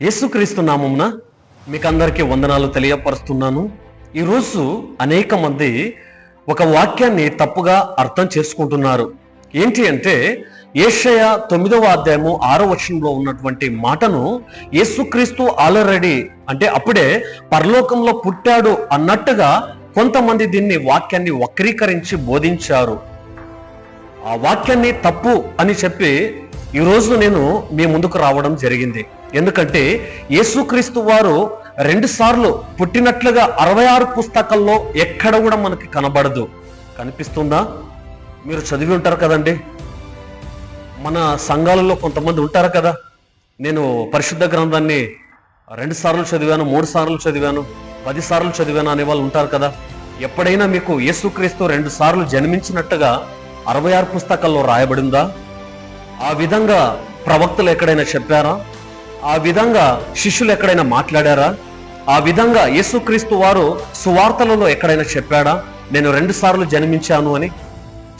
యేసుక్రీస్తు నామమున మీకు అందరికీ వందనాలు తెలియపరుస్తున్నాను. ఈరోజు అనేక మంది ఒక వాక్యాన్ని తప్పుగా అర్థం చేసుకుంటున్నారు. ఏంటి అంటే ఏషయ తొమ్మిదవ అధ్యాయము ఆరో వచనంలో ఉన్నటువంటి మాటను యేసుక్రీస్తు ఆల్రెడీ అంటే అప్పుడే పరలోకంలో పుట్టాడు అన్నట్టుగా కొంతమంది దీన్ని వాక్యాన్ని వక్రీకరించి బోధించారు. ఆ వాక్యాన్ని తప్పు అని చెప్పి ఈరోజు నేను మీ ముందుకు రావడం జరిగింది. ఎందుకంటే యేసుక్రీస్తు వారు రెండు సార్లు పుట్టినట్లుగా అరవై ఆరు పుస్తకాల్లో ఎక్కడ కూడా మనకి కనబడదు. కనిపిస్తుందా? మీరు చదివి ఉంటారు కదండి. మన సంఘాలలో కొంతమంది ఉంటారు కదా. నేను పరిశుద్ధ గ్రంథాన్ని రెండు సార్లు చదివాను మూడు సార్లు చదివాను పది సార్లు చదివాను అనే వాళ్ళు ఉంటారు కదా. ఎప్పుడైనా మీకు యేసుక్రీస్తు రెండు సార్లు జన్మించినట్టుగా అరవై ఆరు పుస్తకాల్లో రాయబడిందా? ఆ విధంగా ప్రవక్తలు ఎక్కడైనా చెప్పారా? ఆ విధంగా శిష్యులు ఎక్కడైనా మాట్లాడారా? ఆ విధంగా యేసుక్రీస్తు వారు సువార్తలలో ఎక్కడైనా చెప్పాడా? నేను రెండు సార్లు జన్మించాను అని?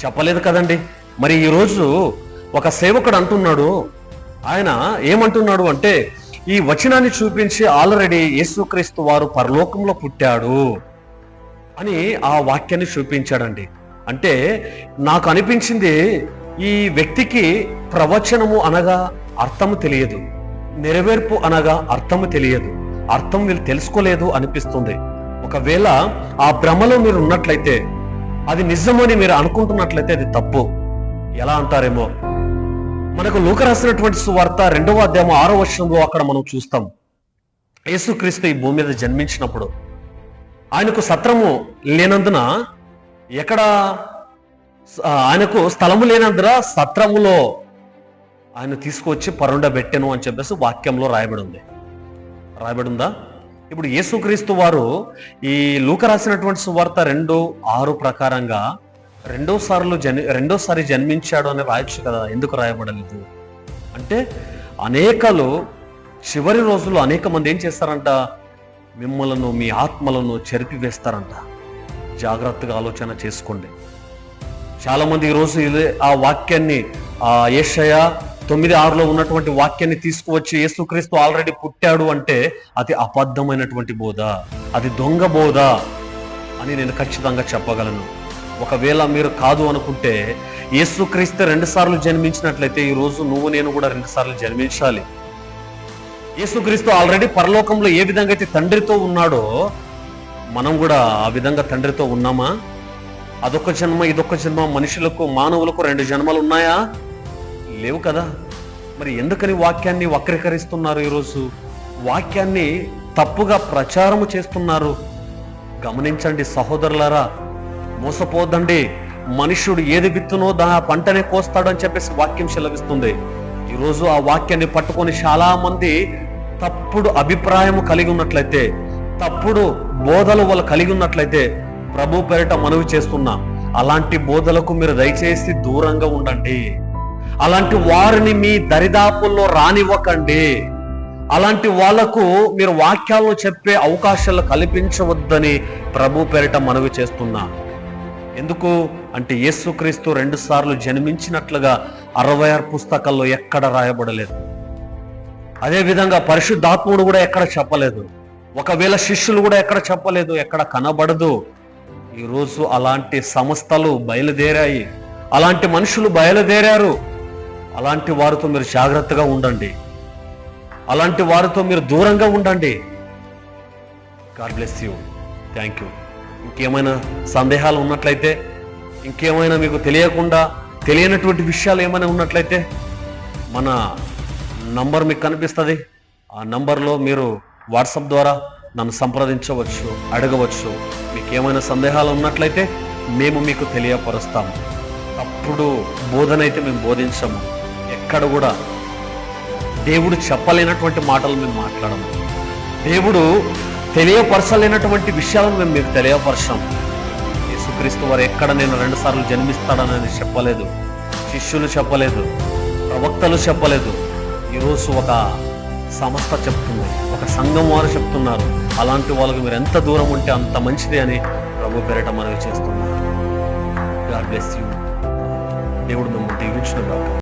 చెప్పలేదు కదండి. మరి ఈరోజు ఒక సేవకుడు అంటున్నాడు. ఆయన ఏమంటున్నాడు అంటే ఈ వచనాన్ని చూపించి ఆల్రెడీ యేసుక్రీస్తు వారు పరలోకంలో పుట్టాడు అని ఆ వాక్యాన్ని చూపించాడండి. అంటే నాకు అనిపించింది ఈ వ్యక్తికి ప్రవచనము అనగా అర్థము తెలియదు నెరవేర్పు అనగా అర్థము తెలియదు అర్థం వీళ్ళు తెలుసుకోలేదు అనిపిస్తుంది. ఒకవేళ ఆ భ్రమలో మీరు ఉన్నట్లయితే అది నిజమని మీరు అనుకుంటున్నట్లయితే అది తప్పు. ఎలా అంటారేమో? మనకు లూక రాసినటువంటి సువార్త రెండవ అధ్యాయం ఆరో వర్షంలో అక్కడ మనం చూస్తాం. యేసుక్రీస్తు ఈ భూమి మీద జన్మించినప్పుడు ఆయనకు సత్రము లేనందున ఎక్కడ ఆయనకు స్థలము లేనందున సత్రములో ఆయన తీసుకొచ్చి పరుండబెట్టెను అని చెప్పేసి వాక్యంలో రాయబడి ఉంది రాయబడి ఉందా ఇప్పుడు యేసుక్రీస్తు వారు ఈ లూక రాసినటువంటి సువార్త రెండు ఆరు ప్రకారంగా రెండోసార్లు జన్ రెండోసారి జన్మించాడు అని రాయొచ్చు కదా ఎందుకు రాయబడలేదు? అంటే అనేకలు చివరి రోజుల్లో అనేక మంది ఏం చేస్తారంట? మిమ్మలను మీ ఆత్మలను చెరిపివేస్తారంట. జాగ్రత్తగా ఆలోచన చేసుకోండి. చాలా మంది ఈరోజు ఇదే ఆ వాక్యాన్ని ఆ ఏషయ తొమ్మిది ఆరులో ఉన్నటువంటి వాక్యాన్ని తీసుకువచ్చి యేసుక్రీస్తు ఆల్రెడీ పుట్టాడు అంటే అది అబద్ధమైనటువంటి బోధ అది దొంగ బోధ అని నేను ఖచ్చితంగా చెప్పగలను. ఒకవేళ మీరు కాదు అనుకుంటే యేసుక్రీస్తు రెండు సార్లు జన్మించినట్లయితే ఈ రోజు నువ్వు నేను కూడా రెండు సార్లు జన్మించాలి. యేసుక్రీస్తు ఆల్రెడీ పరలోకంలో ఏ విధంగా అయితే తండ్రితో ఉన్నాడో మనం కూడా ఆ విధంగా తండ్రితో ఉన్నామా? అదొక జన్మ ఇదొక జన్మ. మనుషులకు మానవులకు రెండు జన్మలు ఉన్నాయా? లేవు కదా. మరి ఎందుకని వాక్యాన్ని వక్రీకరిస్తున్నారు ఈరోజు? వాక్యాన్ని తప్పుగా ప్రచారము చేస్తున్నారు. గమనించండి సహోదరులారా మోసపోద్దండి మనుషుడు ఏది విత్తునో దా పంటనే కోస్తాడు అని చెప్పేసి వాక్యం సెలవిస్తుంది. ఈరోజు ఆ వాక్యాన్ని పట్టుకొని చాలా మంది తప్పుడు అభిప్రాయం కలిగి ఉన్నట్లయితే తప్పుడు బోధలు వాళ్ళు కలిగి ఉన్నట్లయితే ప్రభు పేరిట మనవి చేస్తున్నాం. అలాంటి బోధలకు మీరు దయచేసి దూరంగా ఉండండి. అలాంటి వారిని మీ దరిదాపుల్లో రానివ్వకండి. అలాంటి వాళ్ళకు మీరు వాక్యాలను చెప్పే అవకాశాలు కల్పించవద్దని ప్రభు పేరిట మనవి చేస్తున్నా. ఎందుకు? అంటే యేసుక్రీస్తు రెండు సార్లు జన్మించినట్లుగా అరవై ఆరు పుస్తకాల్లో ఎక్కడ రాయబడలేదు. అదేవిధంగా పరిశుద్ధాత్ముడు కూడా ఎక్కడ చెప్పలేదు. ఒకవేళ శిష్యులు కూడా ఎక్కడ చెప్పలేదు ఎక్కడ కనబడదు. ఈరోజు అలాంటి సంస్థలు బయలుదేరాయి. అలాంటి మనుషులు బయలుదేరారు. అలాంటి వారితో మీరు జాగ్రత్తగా ఉండండి. అలాంటి వారితో మీరు దూరంగా ఉండండి. God bless you thank you ఇంకేమైనా సందేహాలు ఉన్నట్లయితే ఇంకేమైనా మీకు తెలియకుండా తెలియనటువంటి విషయాలు ఏమైనా ఉన్నట్లయితే మన నంబర్ మీకు కనిపిస్తుంది. ఆ నంబర్లో మీరు వాట్సాప్ ద్వారా నన్ను సంప్రదించవచ్చు అడగవచ్చు. మీకు ఏమైనా సందేహాలు ఉన్నట్లయితే మేము మీకు తెలియపరుస్తాము అప్పుడు బోధన అయితే మేము బోధించము. ఎక్కడ కూడా దేవుడు చెప్పలేనటువంటి మాటలు మేము మాట్లాడము. దేవుడు తెలియపరచలేనటువంటి విషయాలను మేము మీకు తెలియపరచాం. యేసుక్రీస్తు వారు ఎక్కడ నేను రెండు సార్లు చెప్పలేదు. శిష్యులు చెప్పలేదు. ప్రవక్తలు చెప్పలేదు. ఈరోజు ఒక సంస్థ చెప్తుంది ఒక సంఘం వారు చెప్తున్నారు అలాంటి వాళ్ళకి మీరు ఎంత దూరం ఉంటే అంత మంచిది అని ప్రభు పెరట మనవి చేస్తున్నారు. గాడ్ బ్లెస్ యూ దేవుడు మిమ్మల్ని దీవించిన